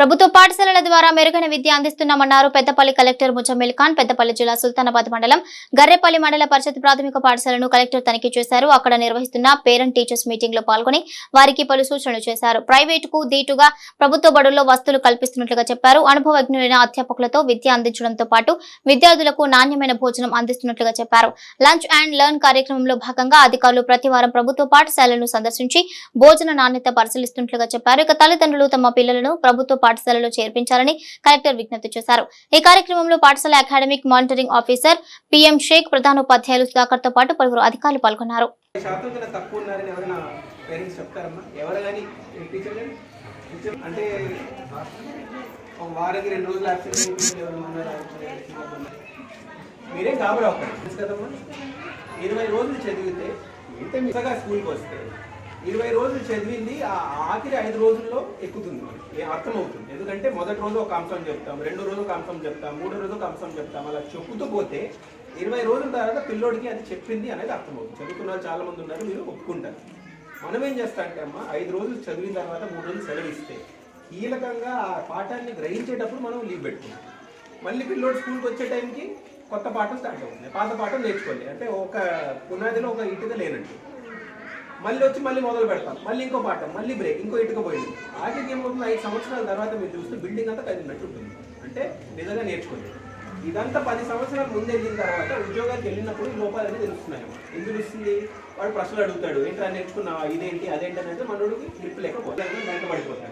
ప్రభుత్వ పాఠశాలల ద్వారా మెరుగైన విద్య అందిస్తున్నామన్నారు పెద్దపల్లి కలెక్టర్ ముజమ్మిల్ ఖాన్. పెద్దపల్లి జిల్లా సుల్తానాబాద్ మండలం గర్రెపల్లి మండల పరిషత్ ప్రాథమిక పాఠశాలను కలెక్టర్ తనిఖీ చేశారు. అక్కడ నిర్వహిస్తున్న పేరెంట్ టీచర్స్ మీటింగ్లో పాల్గొని వారికి పలు సూచనలు చేశారు. ప్రైవేటుకు దీటుగా ప్రభుత్వ బడుల్లో వస్తువులు కల్పిస్తున్నట్లుగా చెప్పారు. అనుభవజ్ఞులైన అధ్యాపకులతో విద్య అందించడంతో పాటు విద్యార్థులకు నాణ్యమైన భోజనం అందిస్తున్నట్లుగా చెప్పారు. లంచ్ అండ్ లెర్న్ కార్యక్రమంలో భాగంగా అధికారులు ప్రతి వారం ప్రభుత్వ పాఠశాలను సందర్శించి భోజన నాణ్యత పరిశీలిస్తున్నట్లుగా చెప్పారు. ఇక తల్లిదండ్రులు తమ పిల్లలను ప్రభుత్వ పాఠశాలలో చేర్పించాలని కలెక్టర్ విజ్ఞప్తి చేశారు. ఈ కార్యక్రమంలో పాఠశాల academic monitoring officer PM Shaik ప్రధానోపాధ్యాయులు సుధాకర్తో పాటు పలువురు అధికారులు పాల్గొన్నారు. శాతం కన్నా అంటే ఒక వారానికి రెండు రోజులు యాక్సిడెంట్ ఎవరైనా కదమ్మా? ఇరవై రోజులు చదివితే ఇంత మిగతా స్కూల్కి వస్తే ఇరవై రోజులు చదివింది ఆ ఆఖరి ఐదు రోజుల్లో ఎక్కుతుంది ఏ అర్థమవుతుంది. ఎందుకంటే మొదటి రోజు ఒక అంశం చెప్తాం రెండో రోజు ఒక అంశం చెప్తాం మూడో రోజు ఒక అంశం చెప్తాం అలా చెప్పుతూ పోతే ఇరవై రోజుల తర్వాత పిల్లోడికి అది చెప్పింది అనేది అర్థమవుతుంది. చదువుకున్న చాలా మంది ఉన్నారు మీరు ఒప్పుకుంటారు. మనం ఏం చేస్తా అంటే అమ్మ ఐదు రోజులు చదివిన తర్వాత మూడు రోజులు సెలవిస్తే కీలకంగా ఆ పాఠాన్ని గ్రహించేటప్పుడు మనం లీవ్ పెట్టుకుంటాం. మళ్ళీ పిల్లోడు స్కూల్కి వచ్చే టైంకి కొత్త పాఠం స్టార్ట్ అవుతుంది. పాత పాఠం నేర్చుకోవాలి. అంటే ఒక పునాదిలో ఒక ఇటుక లేనట్టు. మళ్ళీ వచ్చి మళ్ళీ మొదలు పెడతాం. మళ్ళీ ఇంకో పాట మళ్ళీ బ్రేక్ ఇంకో ఇటుక పోయింది. ఆఖరికి ఏమవుతుంది? ఐదు సంవత్సరాల తర్వాత మీరు చూస్తే బిల్డింగ్ అంతా కదిలినట్టు ఉంటుంది. అంటే నిజంగా నేర్చుకోండి. ఇదంతా పది సంవత్సరాల ముందు వెళ్ళిన తర్వాత ఉద్యోగానికి వెళ్ళినప్పుడు ఈ లోపాలన్నీ తెలుస్తున్నాయి ఎందుకు వస్తుంది వాడు ప్రశ్నలు అడుగుతాడు. ఏంటో నేర్చుకున్నావా? ఇదేంటి? అదేంటి అనేది మనోడికి గ్రిప్ లేకపోతే వెంట పడిపోతాడు